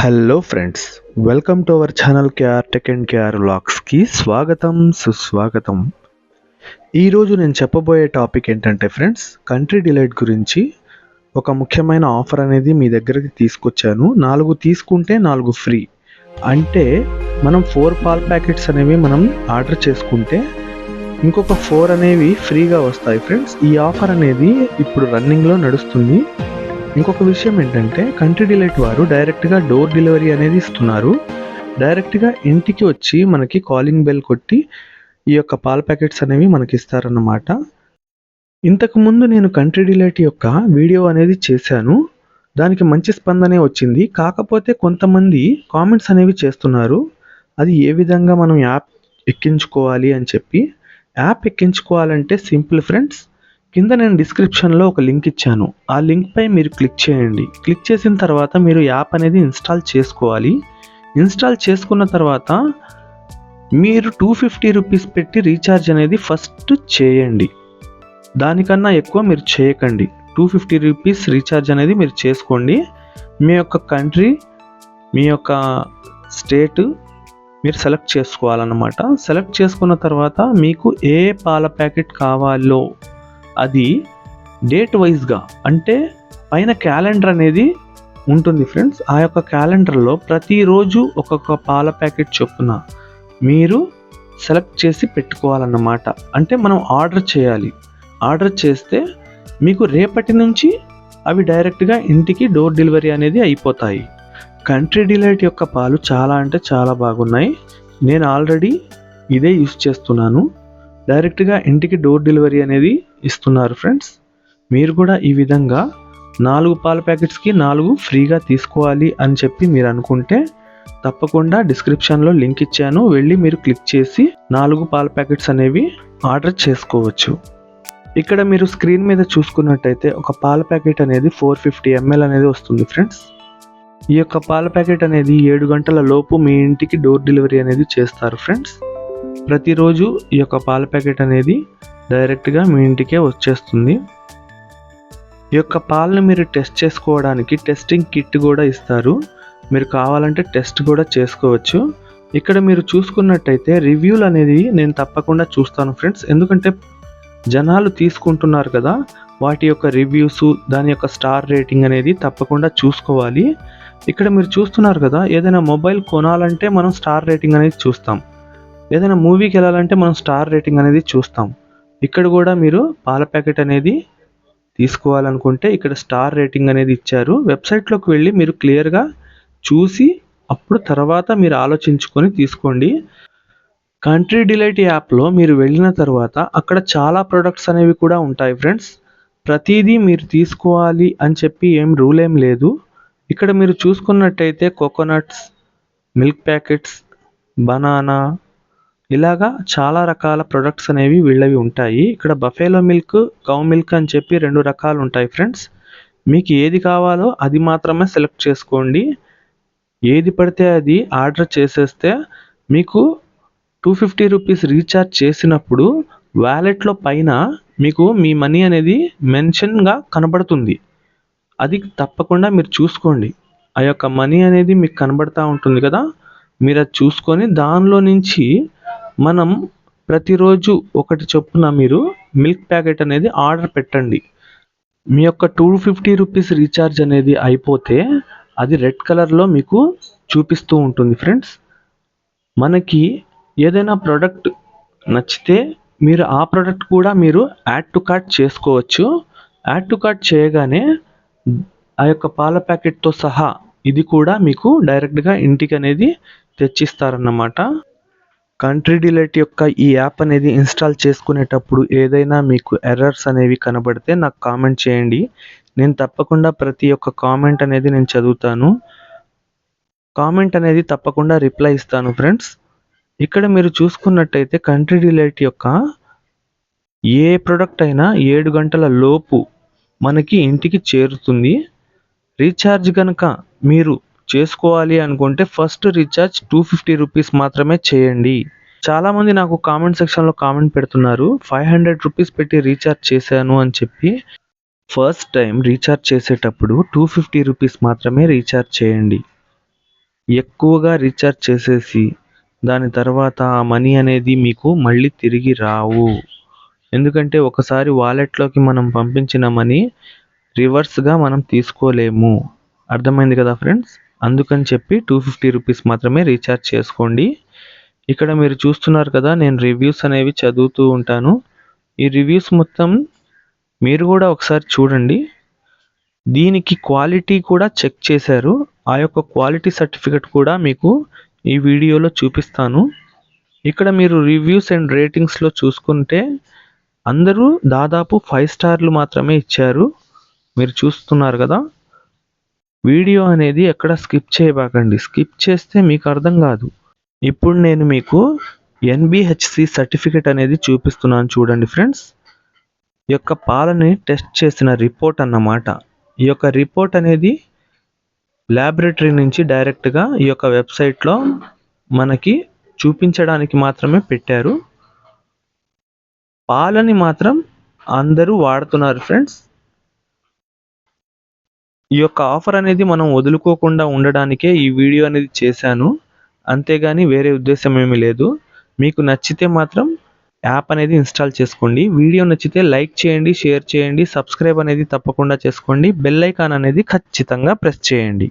Hello friends welcome to our channel KR tech and KR వ్లాగ్స్కి స్వాగతం సుస్వాగతం. ఈరోజు నేను చెప్పబోయే టాపిక్ ఏంటంటే ఫ్రెండ్స్ కంట్రీ డిలైట్ గురించి ఒక ముఖ్యమైన ఆఫర్ అనేది మీ దగ్గరికి తీసుకొచ్చాను. నాలుగు తీసుకుంటే నాలుగు ఫ్రీ అంటే మనం ఫోర్ పాల్ ప్యాకెట్స్ అనేవి మనం ఆర్డర్ చేసుకుంటే ఇంకొక ఫోర్ అనేవి ఫ్రీగా వస్తాయి ఫ్రెండ్స్ ఈ ఆఫర్ అనేది ఇప్పుడు రన్నింగ్లో నడుస్తుంది. ఇంకొక విషయం ఏంటంటే కంట్రీ డిలైట్ వారు డైరెక్ట్గా డోర్ డెలివరీ అనేది ఇస్తున్నారు. డైరెక్ట్గా ఇంటికి వచ్చి మనకి కాలింగ్ బెల్ కొట్టి ఈ యొక్క పాల ప్యాకెట్స్ అనేవి మనకి ఇస్తారన్నమాట. ఇంతకుముందు నేను కంట్రీ డిలైట్ యొక్క వీడియో అనేది చేశాను. దానికి మంచి స్పందనే వచ్చింది. కాకపోతే కొంతమంది కామెంట్స్ అనేవి చేస్తున్నారు. అది ఏ విధంగా మనం యాప్ ఎక్కించుకోవాలి అని చెప్పి. యాప్ ఎక్కించుకోవాలంటే సింపుల్ ఫ్రెండ్స్ కింద నేను డిస్క్రిప్షన్లో ఒక లింక్ ఇచ్చాను. ఆ లింక్పై మీరు క్లిక్ చేయండి. క్లిక్ చేసిన తర్వాత మీరు యాప్ అనేది ఇన్స్టాల్ చేసుకోవాలి. ఇన్స్టాల్ చేసుకున్న తర్వాత మీరు టూ ఫిఫ్టీ రూపీస్ పెట్టి రీఛార్జ్ అనేది ఫస్ట్ చేయండి. దానికన్నా ఎక్కువ మీరు చేయకండి. టూ ఫిఫ్టీ రూపీస్ రీఛార్జ్ అనేది మీరు చేసుకోండి. మీ యొక్క కంట్రీ మీ యొక్క స్టేట్ మీరు సెలెక్ట్ చేసుకోవాలన్నమాట. సెలెక్ట్ చేసుకున్న తర్వాత మీకు ఏ పాల ప్యాకెట్ కావాలో అది డేట్ వైజ్గా అంటే పైన క్యాలెండర్ అనేది ఉంటుంది ఫ్రెండ్స్ ఆ యొక్క క్యాలెండర్లో ప్రతిరోజు ఒక్కొక్క పాల ప్యాకెట్ చొప్పున మీరు సెలెక్ట్ చేసి పెట్టుకోవాలన్నమాట. అంటే మనం ఆర్డర్ చేయాలి. ఆర్డర్ చేస్తే మీకు రేపటి నుంచి అవి డైరెక్ట్గా ఇంటికి డోర్ డెలివరీ అనేది అయిపోతాయి. కంట్రీ డిలైట్ యొక్క పాలు చాలా అంటే చాలా బాగున్నాయి. నేను ఆల్రెడీ ఇదే యూస్ చేస్తున్నాను. డైరెక్ట్గా ఇంటికి డోర్ డెలివరీ అనేది ఇస్తున్నారు ఫ్రెండ్స్. మీరు కూడా ఈ విధంగా నాలుగు పాల ప్యాకెట్స్కి నాలుగు ఫ్రీగా తీసుకోవాలి అని చెప్పి మీరు అనుకుంటే తప్పకుండా డిస్క్రిప్షన్లో లింక్ ఇచ్చాను. వెళ్ళి మీరు క్లిక్ చేసి నాలుగు పాల ప్యాకెట్స్ అనేవి ఆర్డర్ చేసుకోవచ్చు. ఇక్కడ మీరు స్క్రీన్ మీద చూసుకున్నట్టయితే ఒక పాల ప్యాకెట్ అనేది ఫోర్ ఫిఫ్టీ ఎంఎల్ అనేది వస్తుంది ఫ్రెండ్స్. ఈ యొక్క పాల ప్యాకెట్ అనేది ఏడు గంటల లోపు మీ ఇంటికి డోర్ డెలివరీ అనేది చేస్తారు ఫ్రెండ్స్. ప్రతిరోజు ఈ యొక్క పాల ప్యాకెట్ అనేది డైరెక్ట్గా మీ ఇంటికే వచ్చేస్తుంది. ఈ యొక్క పాలను మీరు టెస్ట్ చేసుకోవడానికి టెస్టింగ్ కిట్ కూడా ఇస్తారు. మీరు కావాలంటే టెస్ట్ కూడా చేసుకోవచ్చు. ఇక్కడ మీరు చూసుకున్నట్టయితే రివ్యూలు అనేది నేను తప్పకుండా చూస్తాను ఫ్రెండ్స్. ఎందుకంటే జనాలు తీసుకుంటున్నారు కదా వాటి యొక్క రివ్యూస్ దాని యొక్క స్టార్ రేటింగ్ అనేది తప్పకుండా చూసుకోవాలి. ఇక్కడ మీరు చూస్తున్నారు కదా ఏదైనా మొబైల్ కొనాలంటే మనం స్టార్ రేటింగ్ అనేది చూస్తాం. ఏదైనా మూవీకి వెళ్ళాలంటే మనం స్టార్ రేటింగ్ అనేది చూస్తాం. ఇక్కడ కూడా మీరు పాల ప్యాకెట్ అనేది తీసుకోవాలనుకుంటే ఇక్కడ స్టార్ రేటింగ్ అనేది ఇచ్చారు. వెబ్సైట్లోకి వెళ్ళి మీరు క్లియర్గా చూసి అప్పుడు తర్వాత మీరు ఆలోచించుకొని తీసుకోండి. కంట్రీ డిలైట్ యాప్లో మీరు వెళ్ళిన తర్వాత అక్కడ చాలా ప్రొడక్ట్స్ అనేవి కూడా ఉంటాయి ఫ్రెండ్స్ ప్రతిదీ మీరు తీసుకోవాలి అని చెప్పి ఏం రూల్ ఏం లేదు. ఇక్కడ మీరు చూసుకున్నట్టయితే కోకోనట్స్ మిల్క్ ప్యాకెట్స్ బనానా ఇలాగా చాలా రకాల ప్రొడక్ట్స్ అనేవి వీళ్ళవి ఉంటాయి. ఇక్కడ బఫేలో మిల్క్ కౌ మిల్క్ అని చెప్పి రెండు రకాలు ఉంటాయి ఫ్రెండ్స్ మీకు ఏది కావాలో అది మాత్రమే సెలెక్ట్ చేసుకోండి. ఏది పడితే అది ఆర్డర్ చేసేస్తే మీకు టూ ఫిఫ్టీ రూపీస్ రీఛార్జ్ చేసినప్పుడు వ్యాలెట్లో పైన మీకు మీ మనీ అనేది మెన్షన్గా కనబడుతుంది. అది తప్పకుండా మీరు చూసుకోండి. ఆ యొక్క మనీ అనేది మీకు కనబడతా ఉంటుంది కదా? మీరు అది చూసుకొని దానిలో నుంచి మనం ప్రతిరోజు ఒకటి చొప్పున మీరు మిల్క్ ప్యాకెట్ అనేది ఆర్డర్ పెట్టండి. మీ యొక్క టూ ఫిఫ్టీ రూపీస్ రీఛార్జ్ అనేది అయిపోతే అది రెడ్ కలర్లో మీకు చూపిస్తూ ఉంటుంది ఫ్రెండ్స్. మనకి ఏదైనా ప్రోడక్ట్ నచ్చితే మీరు ఆ ప్రోడక్ట్ కూడా మీరు యాడ్ టు కార్ట్ చేసుకోవచ్చు. యాడ్ టు కార్ట్ చేయగానే ఆ యొక్క పాల ప్యాకెట్తో సహా ఇది కూడా మీకు డైరెక్ట్గా ఇంటికి అనేది తెచ్చిస్తారన్నమాట. కంట్రీ డిలైట్ యొక్క ఈ యాప్ అనేది ఇన్స్టాల్ చేసుకునేటప్పుడు ఏదైనా మీకు ఎర్రర్స్ అనేవి కనబడితే నాకు కామెంట్ చేయండి. నేను తప్పకుండా ప్రతి ఒక్క కామెంట్ అనేది నేను చదువుతాను. కామెంట్ అనేది తప్పకుండా రిప్లై ఇస్తాను ఫ్రెండ్స్. ఇక్కడ మీరు చూసుకున్నట్టయితే కంట్రీ డిలైట్ యొక్క ఏ ప్రోడక్ట్ అయినా ఏడు గంటల లోపు మనకి ఇంటికి చేరుతుంది. రీఛార్జ్ కనుక మీరు చేసుకోవాలి అనుకుంటే first recharge two fifty rupees మాత్రమే చేయండి. చాలామంది నాకు కామెంట్ సెక్షన్లో కామెంట్ పెడుతున్నారు ఫైవ్ హండ్రెడ్ రూపీస్ పెట్టి రీఛార్జ్ చేశాను అని చెప్పి. ఫస్ట్ టైం రీఛార్జ్ చేసేటప్పుడు టూ ఫిఫ్టీ రూపీస్ మాత్రమే రీఛార్జ్ చేయండి. ఎక్కువగా రీఛార్జ్ చేసేసి దాని తర్వాత ఆ మనీ అనేది మీకు మళ్ళీ తిరిగి రావు. ఎందుకంటే ఒకసారి వాలెట్లోకి మనం పంపించిన మనీ రివర్స్గా మనం తీసుకోలేము. అర్థమైంది కదా ఫ్రెండ్స్ అందుకని చెప్పి టూ ఫిఫ్టీ రూపీస్ మాత్రమే రీఛార్జ్ చేసుకోండి. ఇక్కడ మీరు చూస్తున్నారు కదా నేను రివ్యూస్ అనేవి చదువుతూ ఉంటాను. ఈ రివ్యూస్ మొత్తం మీరు కూడా ఒకసారి చూడండి. దీనికి క్వాలిటీ కూడా చెక్ చేశారు. ఆ యొక్క క్వాలిటీ సర్టిఫికెట్ కూడా మీకు ఈ వీడియోలో చూపిస్తాను. ఇక్కడ మీరు రివ్యూస్ అండ్ రేటింగ్స్లో చూసుకుంటే అందరూ దాదాపు ఫైవ్ స్టార్లు మాత్రమే ఇచ్చారు. మీరు చూస్తున్నారు కదా. వీడియో అనేది ఎక్కడ స్కిప్ చేయబాకండి. స్కిప్ చేస్తే మీకు అర్థం కాదు. ఇప్పుడు నేను మీకు ఎన్బిహెచ్సి సర్టిఫికెట్ అనేది చూపిస్తున్నాను చూడండి ఫ్రెండ్స్. ఈ యొక్క పాలని టెస్ట్ చేసిన రిపోర్ట్ అన్నమాట. ఈ యొక్క రిపోర్ట్ అనేది ల్యాబొరేటరీ నుంచి డైరెక్ట్గా ఈ యొక్క వెబ్సైట్లో మనకి చూపించడానికి మాత్రమే పెట్టారు. పాలని మాత్రం అందరూ వాడుతున్నారు ఫ్రెండ్స్. ఈ యొక్క ఆఫర్ అనేది మనం వదులుకోకుండా ఉండడానికే ఈ వీడియో అనేది చేశాను. అంతేగాని వేరే ఉద్దేశం ఏమీ లేదు. మీకు నచ్చితే మాత్రం యాప్ అనేది ఇన్స్టాల్ చేసుకోండి. వీడియో నచ్చితే లైక్ చేయండి షేర్ చేయండి సబ్స్క్రైబ్ అనేది తప్పకుండా చేసుకోండి. బెల్ ఐకాన్ అనేది ఖచ్చితంగా ప్రెస్ చేయండి.